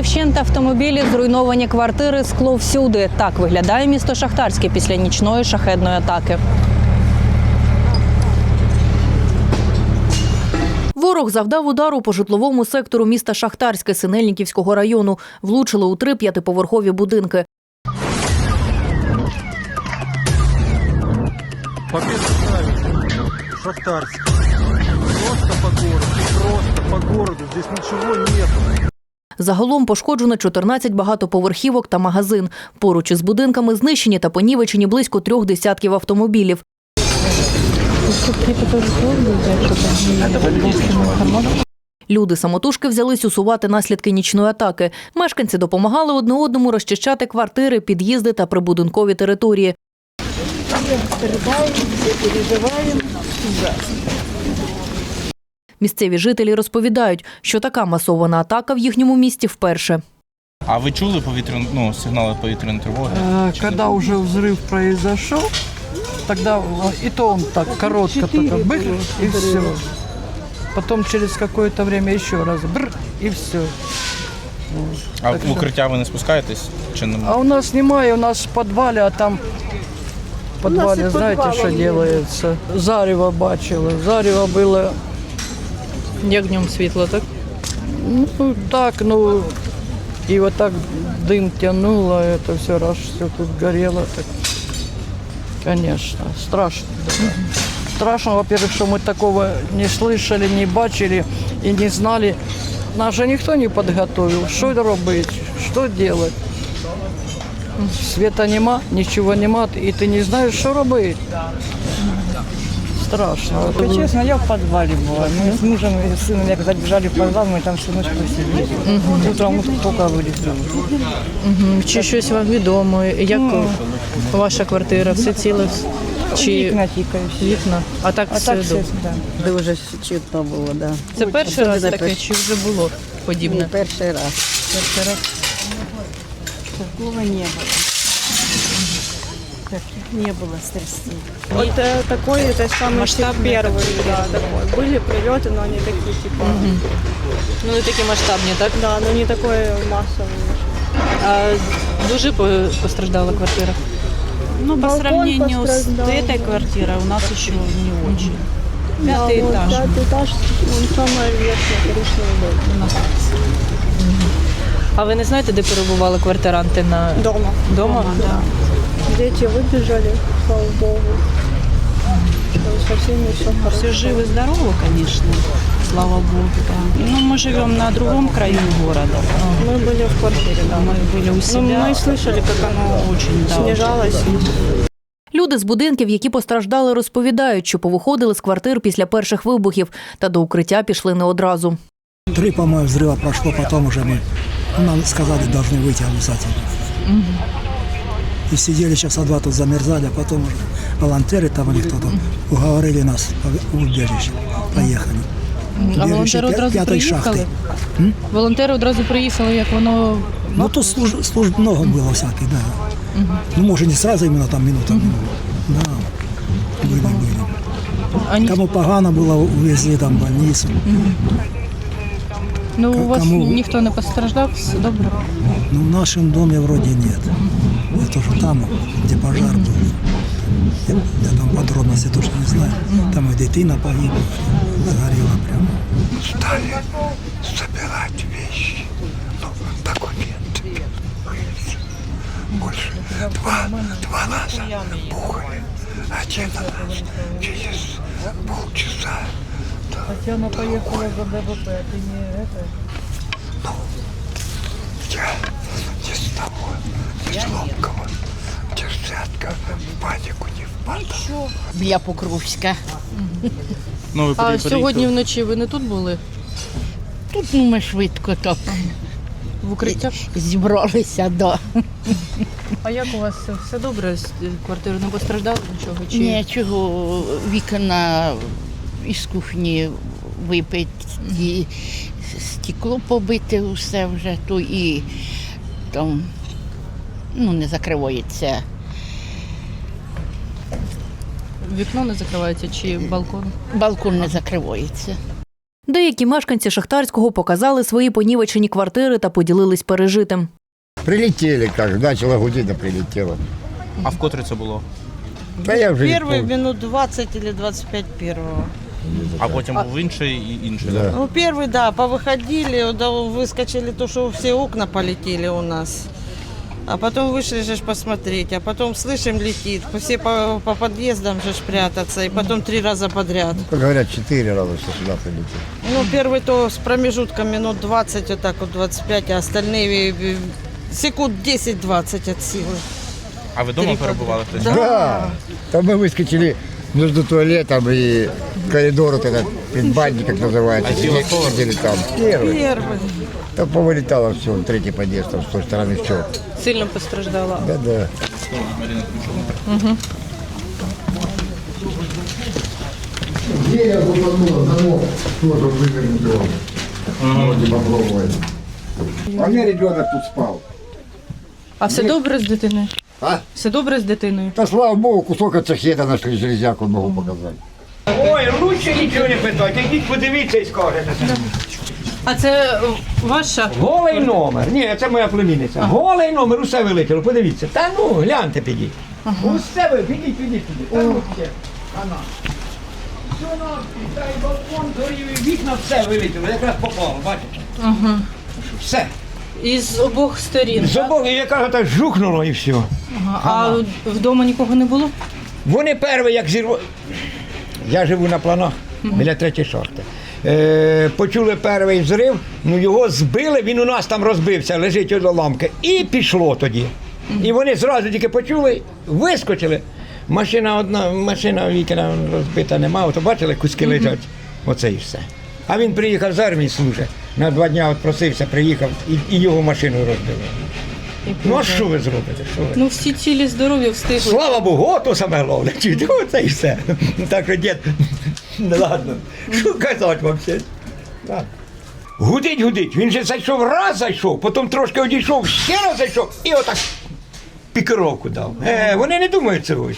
Розбиті вщент автомобілі, зруйновані квартири, скло всюди. Так виглядає місто Шахтарське після нічної шахедної атаки. Ворог завдав удару по житловому сектору міста Шахтарське Синельниківського району. Влучили у три п'ятиповерхові будинки. Шахтарск. Просто по городу, просто по городу. Здесь ничего нету. Загалом пошкоджено 14 багатоповерхівок та магазин. Поруч із будинками знищені та понівечені близько трьох десятків автомобілів. Люди самотужки взялись усувати наслідки нічної атаки. Мешканці допомагали одне одному розчищати квартири, під'їзди та прибудинкові території. Місцеві жителі розповідають, що така масована атака в їхньому місті вперше. А ви чули повітряну ну, сигнали повітряної тривоги? Э, Когда уже взрыв произошел, тогда э, и то он так коротко только быр и все. Потом через какое-то время еще раз бр и все. А в укриття ви не спускаєтесь? Чи не А у нас немає, у нас в подвале, а там в подвале, знаете, что делается? Зарево бачила, зарево было, Як днем світло, так? ну так, ну, и вот так дым тянуло, это все раз, все тут горело. Так. Конечно, страшно. да. Страшно, во-первых, что мы такого не слышали, не бачили и не знали. Нас же никто не подготовил. Что робить, что делать? Света нема, ничего нема, и ты не знаешь, что робить. Страшно. Ну, честно, я в подвале была. Мы с мужем и сыном, я когда бежали в подвал, мы там всю ночь посидели. Утром мы только вылезли. Чи щось вам відомо? Як ваша квартира? Все ціле? Чи Вікна тікають. вікна? А так А все так все, добре? да. Дуже чутно було, да. Це перший раз не таке, перший. чи вже було Ні, подібне? перший раз. Перший раз. Такого не було. Таких не було страстей. Вот э, такой, это самый Масштабный первый, да, такой. Были прилеты, но они такие, типа, Ну не такі масштабні, так? да, но не такой массовый. А дуже по- постраждала квартира. Ну, по Балкон сравнению с пострадал. этой квартирой у нас еще не очень. Да, Пятый вот этаж. Пятый этаж, он самый верхний, коричневый дом. А ви не знаєте, де перебували квартиранти на Дома. дома? Да. Дети выбежали, слава богу. Что со всеми все хорошо. Все живы, здоровы, конечно. Слава Богу, да. Ну, мы живем на другом краю города. Мы были в квартире, да. Мы были у Ну, себя. мы слышали, как оно Очень, да. снижалось. Люди з будинків, які постраждали, розповідають, що повиходили з квартир після перших вибухів та до укриття пішли не одразу. Три, по-моему, взрыва прошло, потом уже мы, ну, нам сказали, должны выйти обязательно. И сидели часа два тут замерзали, а потом уже волонтеры там или кто-то уговорили нас в убежище. Поехали. Убежище пя- пятой шахты. Волонтери одразу приїхали, як воно Ну, тут служб, служб много было всякой, да. Ну, может, не сразу именно там минута, минута. Да, были, были. Ані... Кому погано было, увезли там в больницу. Ну у вас кому? ніхто не постраждав, все добре. Ну, в нашем доме вроде нет. Это же там, где пожар был. Я, я там подробности тоже не знаю. Там и дитина погибла, сгорела прямо. стали собирать вещи, ну, документы. Больше два, два раза бухали. Один раз через полчаса. Татьяна поехала за ДВП, а ты не это? Я с ломкого. Десятка в панику не впадал. Я Покровська. Ну, ви А приїхали. сьогодні вночі ви не тут були? Тут ну, ми швидко так В укриттях? зібралися, да. А як у вас все, добре? З- Квартира не постраждала нічого? Чи... Нічого, вікна із кухні випиті, стекло побите усе вже, то і там ну, не закривається. Вікно не закривається чи балкон? Балкон не закривається. Деякі мешканці Шахтарського показали свої понівечені квартири та поділились пережитим. Прилетели как, начало гудеть, да прилетело. А вкотре це було? Да я уже не Первый минут 20 или 25 первого. А потім був інший і інший. Да. Ну, первый, да, повыходили, да, выскочили, то, что все окна полетели у нас. А потом вышли же ж посмотреть, а потом слышим летит, все по, по подъездам же ж прятаться, и потом три раза подряд. Как говорят, четыре раза что сюда прилетело. Ну, первый то с промежутком минут 20, вот так вот 25, а остальные э, секунд 10-20 от силы. А ви вдома Три перебували хтось? Да. Да. Там мы выскочили между туалетом и коридор вот этот, предбанник, как называется. А? Сидели там. Первый. Первый. Там повылетало все, третий подъезд, там с той стороны все. Сильно постраждала. Да, да. Дверь запахнула, замок тоже вывернут Можете попробовать. А у меня ребенок тут спал. А все добре з дитиною? А? Все добре з дитиною? Да слава богу, кусок от цахеда нашли, железяку могу показать. Ой, лучше нічого не питайте, йдіть подивіться і скажете. А це ваша? Голий номер. Ні, це моя племінниця. Голий номер, усе вилетіло, подивіться. Та ну, гляньте, підіть. Усе ви, підіть, підіть, підіть. Та ну, ще. Ана. Все навпіл, та й балкон, і вікна, все вилетіло, якраз попало, бачите? Ага. Все. Із обох сторін. З обох, і яка так жухнуло і все. Ага. А вдома нікого не було? Вони перші, як зірвали. Я живу на планах біля третьої шахти. Е, почули перший взрив, ну його збили, він у нас там розбився, лежить від ламки. І пішло тоді. І вони зразу тільки почули, вискочили. Машина одна, машина вікна розбита нема, от бачили, куски лежать. Оце і все. А він приїхав з армії служить. На два дня от просився, приїхав і, і його машину розбили. Ну а що ви зробите? Що ви? Ну всі цілі здоров'я встигли. Слава Богу, ото саме головне. Чуєте, Оце і все. Так що дід, ну ладно, що казати вам все. Ладно. Гудить, гудить. Він же зайшов, раз зайшов, потім трошки одійшов, ще раз зайшов і отак пікировку дав. Е, вони не думають цього.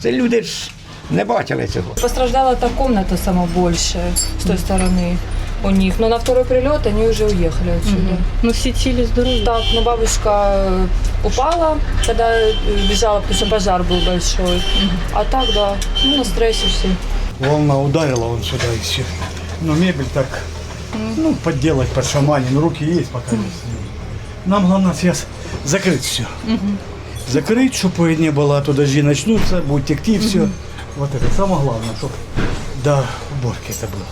Це люди ж не бачили цього. Пострадала та комната сама большая с той стороны у них. Но на второй прилет они уже уехали отсюда. Ну всі цілі здоров'я. Так, но бабушка э, упала, когда э, бежала, потому что пожар был большой. А так, да, ну, на стрессе все. Волна ударила он сюда и все. Но мебель так, ну, подделать под шамани. Ну, руки есть пока есть. Нам главное сейчас закрыть все. Закрыть, чтобы не было, а то дожди начнутся, будет текти все. Вот это самое главное, чтобы до уборки это было.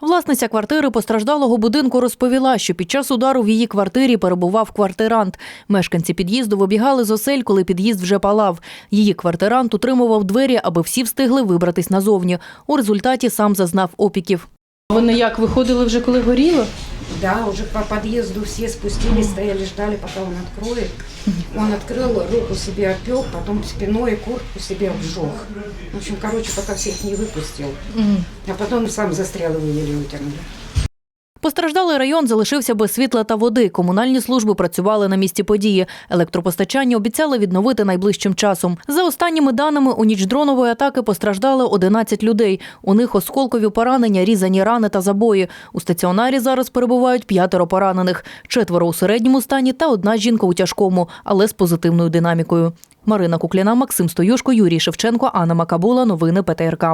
Власниця квартири постраждалого будинку розповіла, що під час удару в її квартирі перебував квартирант. Мешканці під'їзду вибігали з осель, коли під'їзд вже палав. Її квартирант утримував двері, аби всі встигли вибратись назовні. У результаті сам зазнав опіків. Вони як виходили вже коли горіло? Да, уже по подъезду все спустились, стояли, ждали, пока он откроет. Он открыл, руку себе опек, потом спиной куртку себе обжег. В общем, короче, пока всех не выпустил. А потом сам застрял и еле вытянули. Постраждалий район залишився без світла та води. Комунальні служби працювали на місці події. Електропостачання обіцяли відновити найближчим часом. За останніми даними, у ніч дронової атаки постраждали 11 людей. У них осколкові поранення, різані рани та забої. У стаціонарі зараз перебувають п'ятеро поранених, четверо у середньому стані та одна жінка у тяжкому, але з позитивною динамікою. Марина Кукляна, Максим Стоюшко, Юрій Шевченко, Анна Макабула. Новини ПТРК.